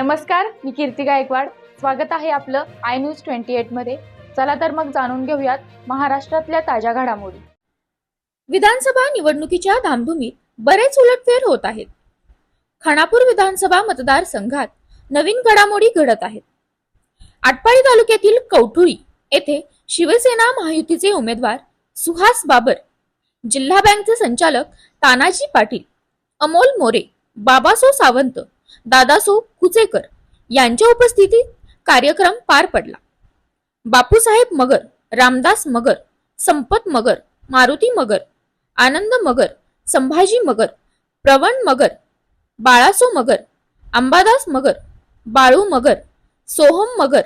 नमस्कार मी कीर्ती गायकवाड. स्वागत आहे आपलं आय न्यूज ट्वेंटी एटमध्ये. चला तर मग जाणून घेऊयात महाराष्ट्रातल्या ताज्या घडामोडी. विधानसभा निवडणुकीच्या धामधुमीत बरेच उलटफेर होत आहेत. खानापूर विधानसभा मतदारसंघात नवीन घडामोडी घडत आहेत. आटपाडी तालुक्यातील कवठुळी येथे शिवसेना महायुतीचे उमेदवार सुहास बाबर जिल्हा बँकचे संचालक तानाजी पाटील अमोल मोरे बाबासो सावंत दादासो कुचेकर यांच्या उपस्थितीत कार्यक्रम पार पडला. बापूसाहेब मगर रामदास मगर संपत मगर मारुती मगर आनंद मगर संभाजी मगर प्रवण मगर बाळासो मगर अंबादास मगर बाळू मगर सोहम मगर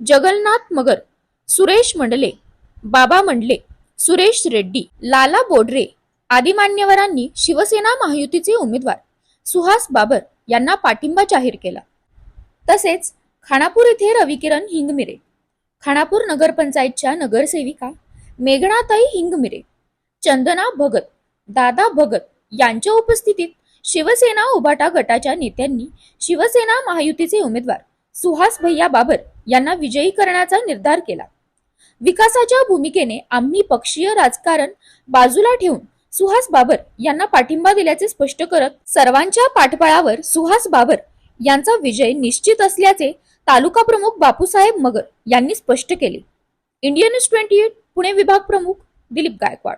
जगन्नाथ मगर सुरेश मंडले बाबा मंडले सुरेश रेड्डी लाला बोडरे आदी मान्यवरांनी शिवसेना महायुतीचे उमेदवार सुहास बाबर यांना पाठिंबा जाहीर केला. तसेच खानापूर येथे रविकिरण हिंगमिरे खानापूर नगरपंचायतच्या नगरसेविका मेघनाताई हिंगमिरे चंदना भगत दादा भगत यांच्या उपस्थितीत शिवसेना उभाटा गटाच्या नेत्यांनी शिवसेना महायुतीचे उमेदवार सुहास भैया बाबर यांना विजयी करण्याचा निर्धार केला. विकासाच्या भूमिकेने आम्ही पक्षीय राजकारण बाजूला ठेवून सुहास बाबर यांना पाठिंबा दिल्याचे स्पष्ट करत सर्वांच्या पाठबळावर सुहास बाबर यांचा विजय निश्चित असल्याचे तालुका प्रमुख बापूसाहेब मगर यांनी स्पष्ट केले. इंडियन ट्वेंटी एट पुणे विभाग प्रमुख दिलीप गायकवाड.